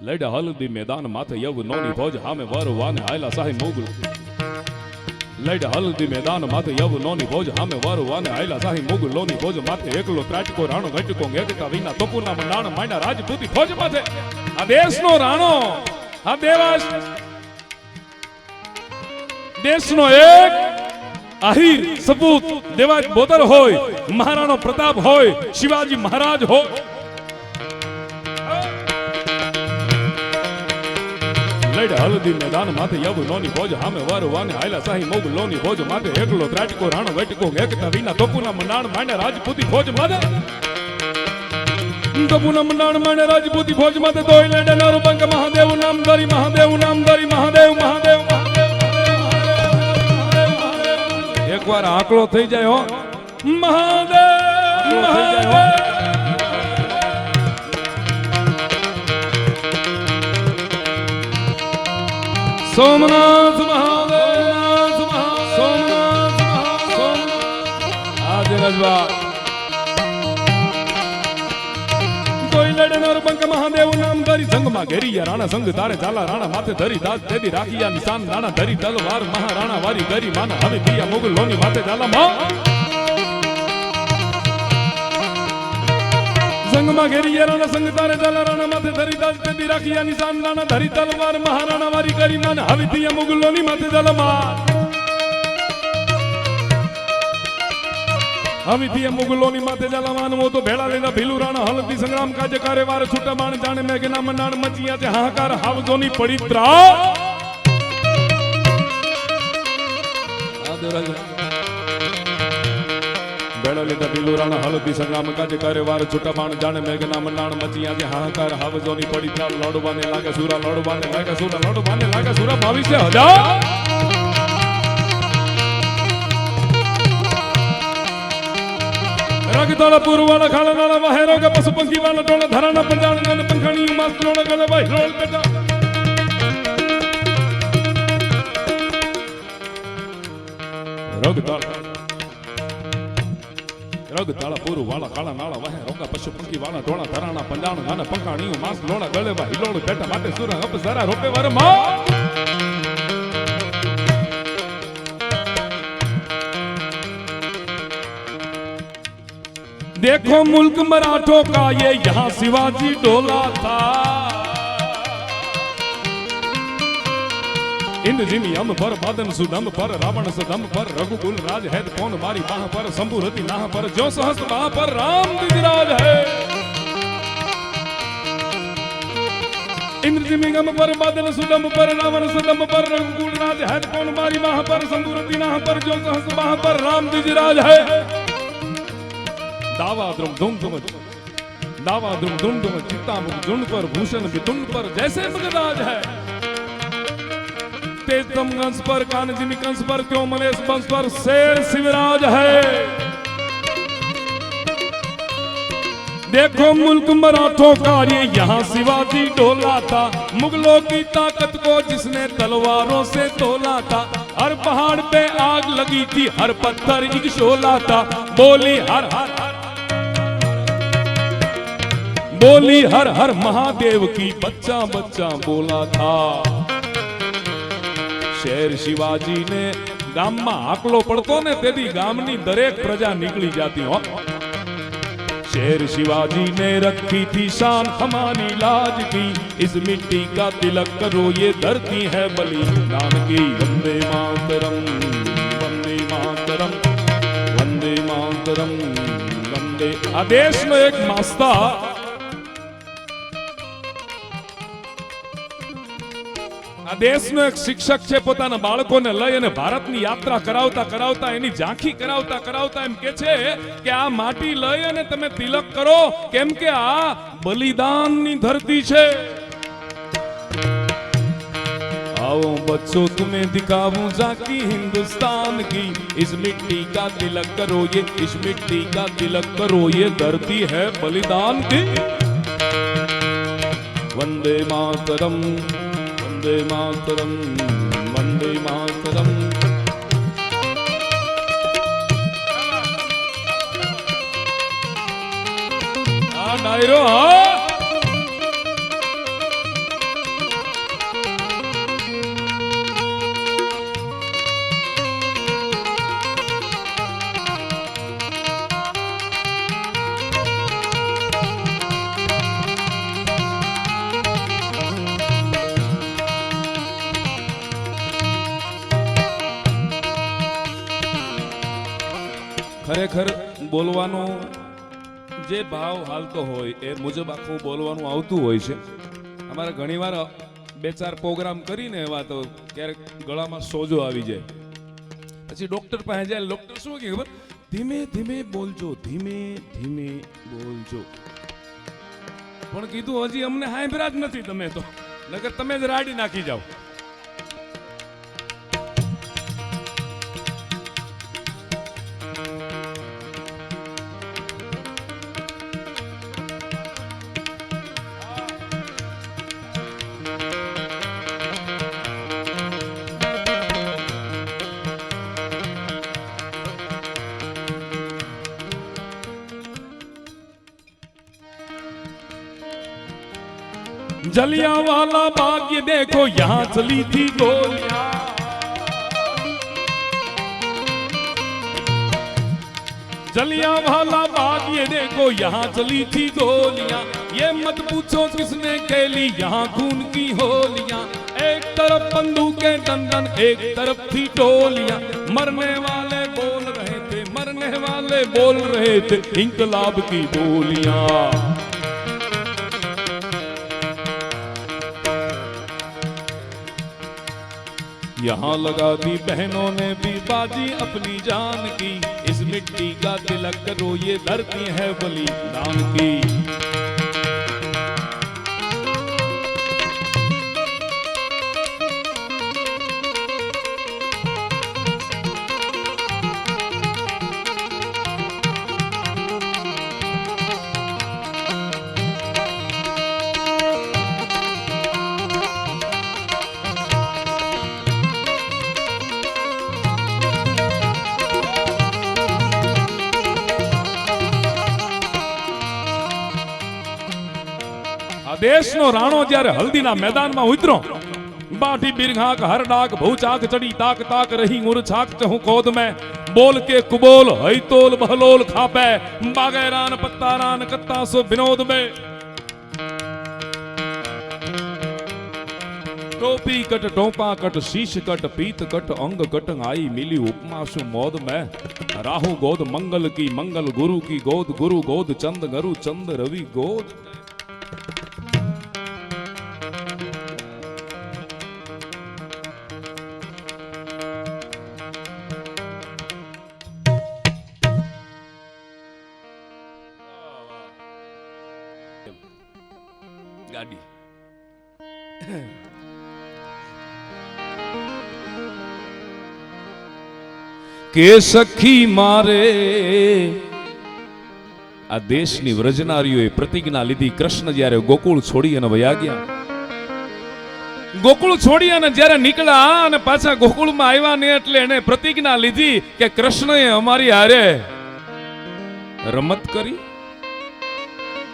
લડ હલદી મેદાન માથે યવ નોની ભોજ હામે વરવાને આયલા સાહી મોગલ. લડ હલદી મેદાન માથે યવ નોની ભોજ હામે વરવાને આયલા સાહી મોગલ લોની ભોજ માથે એકલો ત્રાટકો રાણો ઘટકો એકતા વિના તપુના નાણ માંડા રાજપૂતી ભોજ માથે. આ દેશનો રાણો, આ દેવાસ. દેશનો એક આહીર સપૂત દેવાજ બોદર હોય, મહારાણો પ્રતાપ હોય, શિવાજી મહારાજ હોય. લડ. હલ્દી મેદાન માથે યવ નોની ભોજ. હામે વર વાને આયલા સાહી મોગ લોની ભોજ માથે. એકલો ત્રાટકો રાણો વેટકો એકતા વિના તપુના મંડાણ માંડે રાજપૂતી ભોજ માથે. તપુના મંડાણ માંડે રાજપૂતી ભોજ માથે. તોય લેડે નારો બંગ મહાદેવ નામ ધરી મહાદેવ નામ ધરી મહાદેવ મહાદેવ. એકવાર આકલો થઈ જાય હો. મહાદેવ. સોમનાથ મહાદેવ સોમનાથ મહાદેવ. આજે રજવા કોઈ લડનાર બંક મહાદેવ નામ ધરી સંગમાં ઘેરિયા રાણા સંગ તારે ચાલા, રાણા માથે ધરી દાસ તેદી રાખિયા નિશાન રાણા ધરી તલવાર, મહારાણા વારી ગરી માના હવે દિયા મોગલ લોની માથે ચાલા માં સંગમાં ઘેરી યારાના સંગ તારે દલારાના માથે ધરી દાસ તેદી રાખી નિશાન રાણા ધરી તલવાર મહારાણા વારી કરી માના. હવે મુગલોની માથે ચાલા માં હવીથી મુગલોની માથે જલાવાન મો તો ભેળા લેના ભીલું રાણા હલતી સંગ્રામ કાજે કારે વાર છૂટા બાણ જાણે મેઘના મંડાણ મચિયા છે. હાહાકાર હાવજોની પડી ત્રા ભેળા લેના ભીલું રાણા હલતી સંગ્રામ કાજે કારે વાર છૂટા બાણ જાણે મેઘના મંડાણ મચિયા છે હાહાકાર હાવજોની પડી ત્રા લડવાને લાગે સુરા, લડવાને લાગે સુરા, લડવાને લાગે સુરા ભવિષ્ય હજાર. રગદળ પૂરવાળા ખાળાવાળા વાહેરો કે પશુ પંખી વાળા ટોળા, ધરાના પંજાણ ગણ પંખણી માસ ટોળા, ગળે ભાઈ રોલ બેટા રગદળ રગદળ પૂર વાળા કાળા નાળા વાહે રોગા પશુ પંખી વાળા ટોળા ધરાના પંજાણ ગણ પંખાણીયું માસ લોળા ગળે ભાઈ લોળ બેટા માટે સુરા અપ સરા રોપે વર માં देखो मुल्क मराठों का ये यहाँ शिवाजी डोला था इंद्रजीनी अम पर बादन सुद पर रावण सुद पर रघुकुल राज है, कौन बारी बाह पर, शंभु रति नाह पर, जो सहस बाह पर राम दिजराज है। इंद्रजीनी अम पर बादन सुद पर रावण सुद पर रघुकुल राज है, कौन बारी बाह पर, शंभु रति नाह पर, जो सहस बाह पर राम दिजराज है। दावा द्रम दुम दुम दावा दुम दुम दुम चित्ता मुख पर, भूषण बितुंड पर, जैसे मगराज है। तेज तम कंस पर कान जिमी कंस पर, क्यों मलेश बंस पर शेर शिवराज है? देखो मुल्क मराठों का ये यहाँ शिवाजी डोला था। मुगलों की ताकत को जिसने तलवारों से तोला था। हर पहाड़ पे आग लगी थी, हर पत्थर एक शोला था। बोली हर हर हर, बोली हर हर महादेव की बच्चा बच्चा बोला था। શેર શિવાજીને ગામમાં આકલો પડતો ને તેથી ગામની દરેક પ્રજા નીકળી જાતી હો शेर शिवाजी ने रखी थी शान हमारी लाज की इस मिट्टी का तिलक करो ये धरती है बलिदान की वंदे मातरम वंदे मातरम वंदे मातरम वंदे આ દેશનો એક માસ્તા આ દેશનો એક શિક્ષક છે પોતાના બાળકોને લઈ અને ભારતની યાત્રા કરાવતા કરાવતા એની ઝાંખી કરાવતા કરાવતા એમ કે છે કે આ માટી લઈ અને તમે તિલક કરો કેમ કે આ બલિદાનની ધરતી છે आओ बच्चों तुम्हें दिखाऊं जाकी हिंदुस्तान की इस मिट्टी का तिलक करो ये इस मिट्टी का तिलक करो ये धरती है बलिदान की वंदे मातरम વંદે માતરમ વંદે માતરમ આ ડાયરો હા બોલવાનો જે ભાવ હાલતો હોય એ મુજબ આખું બોલવાનું આવતું હોય છે. અમારે ઘણીવાર બે ચાર પ્રોગ્રામ કરીને એવા તો ક્યારેક ગળામાં સોજો આવી જાય. પછી ડોક્ટર પાસે જાય, ડોક્ટર શું કે ખબર? ધીમે ધીમે બોલજો, ધીમે ધીમે બોલજો. પણ કીધું, હજી અમને હાંભળ્યા જ નથી તમે તો. નગર તમે જ રાડી નાખી જાઓ. जलिया वाला बाग, ये देखो यहाँ चली थी गोलियाँ। जलिया वाला बाग, ये देखो यहाँ चली थी गोलियाँ। ये मत पूछो किसने खेली, यहाँ खून की होलियाँ। एक तरफ़ बंदूकें दंदन, एक तरफ़ थी टोलियाँ। मरने वाले बोल रहे थे, मरने वाले बोल रहे थे, इंकलाब की बोलियाँ। यहाँ लगा दी बहनों ने भी बाजी अपनी जान की इस मिट्टी का तिलक करो ये धरती है बलिदान की દેશનો રાણો જ્યારે હલ્દીના મેદાનમાં ઉતરો બાઠી બિરઘાક, હરડાક, ભૂચાક, ચડી તાક તાક રહી મુરછાક, ચહું કોદ મે બોલ કે કુબોલ, હૈતોલ, બહલોલ ખાપે, બાગેરાન, પત્તારાન, કત્તાસો વિનોદ મે ટોપી કટ, ટોપા કટ, શીશ કટ, પીત કટ, અંગ કટ, આઈ મિલી ઉપમા શું મોદ મે રાહુ ગોદ, મંગલ કી મંગલ, ગુરુ કી ગોદ, ગુરુ ગોદ, ચંદ ગરુ, ચંદ રવિ ગોદ. ગાડી કે સખી મારે આ દેશની વ્રજનારીઓએ પ્રતિજ્ઞા લીધી કૃષ્ણ જ્યારે ગોકુળ છોડી અને વયા ગયા. ગોકુળ છોડી અને જ્યારે નીકળ્યા અને પાછા ગોકુળમાં આવ્યા ને એટલે એને પ્રતિજ્ઞા લીધી કે કૃષ્ણએ અમારી હારે રમત કરી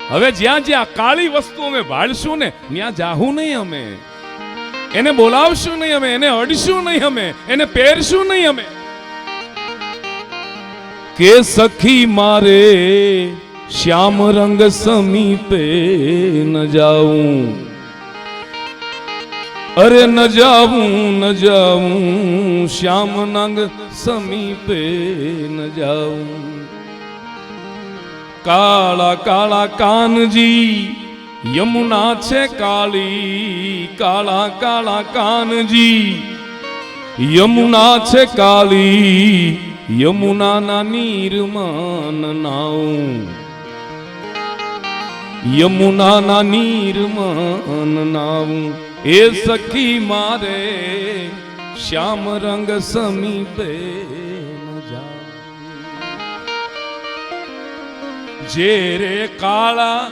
હવે જ્યાં જ્યાં કાળી વસ્તુ અમે વાળશું ને, ત્યાં જાહું નહીં અમે. એને બોલાવશું નહીં અમે, એને અડશું નહીં અમે, એને પહેરશું નહીં અમે. કે સખી મારે શ્યામ રંગ સમીપે ન જાઉં. અરે ન જાઉં ન જાઉં, શ્યામ રંગ સમીપે ન જાઉં. કાળા કાળા કાનજી, યમુના છે કાળી, કાળા કાળા કાનજી. યમુના છે કાળી, યમુનાના નીરમાં નાઉં. યમુનાના નીરમાં નાવું એ સખી મારે શ્યામ રંગ સમીપે જે રે કાળા,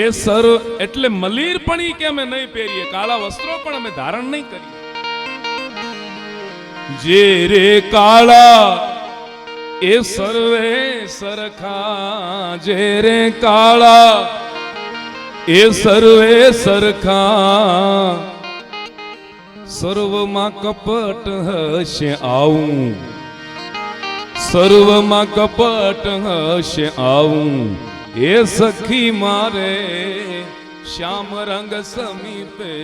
એ સર એટલે મલીર પણ કે અમે નહીં પહેરીએ, કાળા વસ્ત્રો પણ અમે ધારણ નહીં કરીએ. જે રે કાળા, એ સર્વે સરખા, જે રે કાળા, એ સર્વે સરખા. સર્વમાં કપટ હશે આવું. સર્વમાં કપટ હશે આવું. એ સખી મારે શ્યામ રંગ સમીપે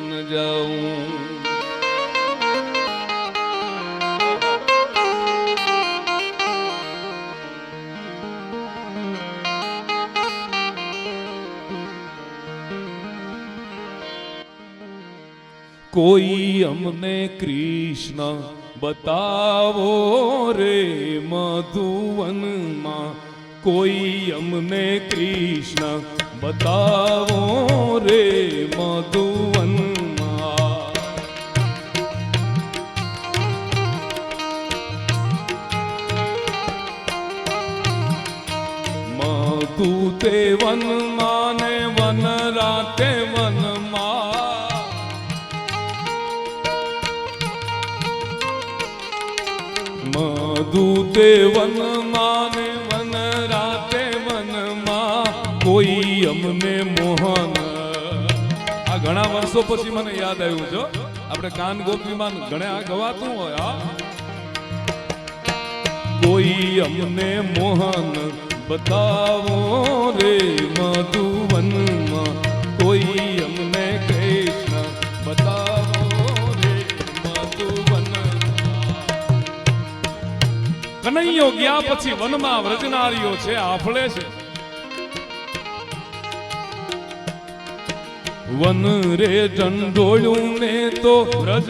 ન જાઉં. કોઈ અમને કૃષ્ણ બતાવો રે મધુવનમાં? કોઈ અમને કૃષ્ણ બતાવો રે મધુવનમાં? તું તે વન માને વન રાતે વનમાં મધુ તે વનમાં ને વન રાતે વનમાં કોઈ અમને મોહન. આ ઘણા વર્ષો પછી મને યાદ આવ્યું છો આપણે કાન ગોપીમાં ઘણા ગવાતું હોય કોઈ અમને મોહન બતાવો રે મધુવનમાં. કોઈ અમને કૃષ્ણ બતાવો કનૈયો ગયા પછી વનમાં વ્રજનારીઓ છે આફળે છે. વન રે ઢંઢોળ્યું ને તો વ્રજ.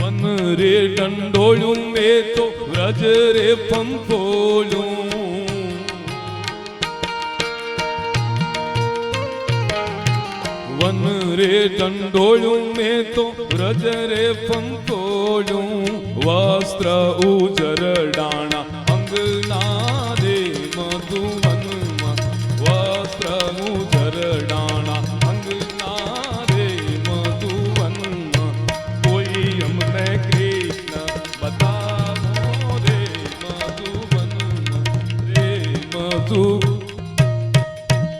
વન રે ડંડોળું ને તો વ્રજ રે પંપોળું. વન રે ઢંઢોળ્યું મેં તો વ્રજ રે પંપોળ્યું વસ્ત્ર ઉજર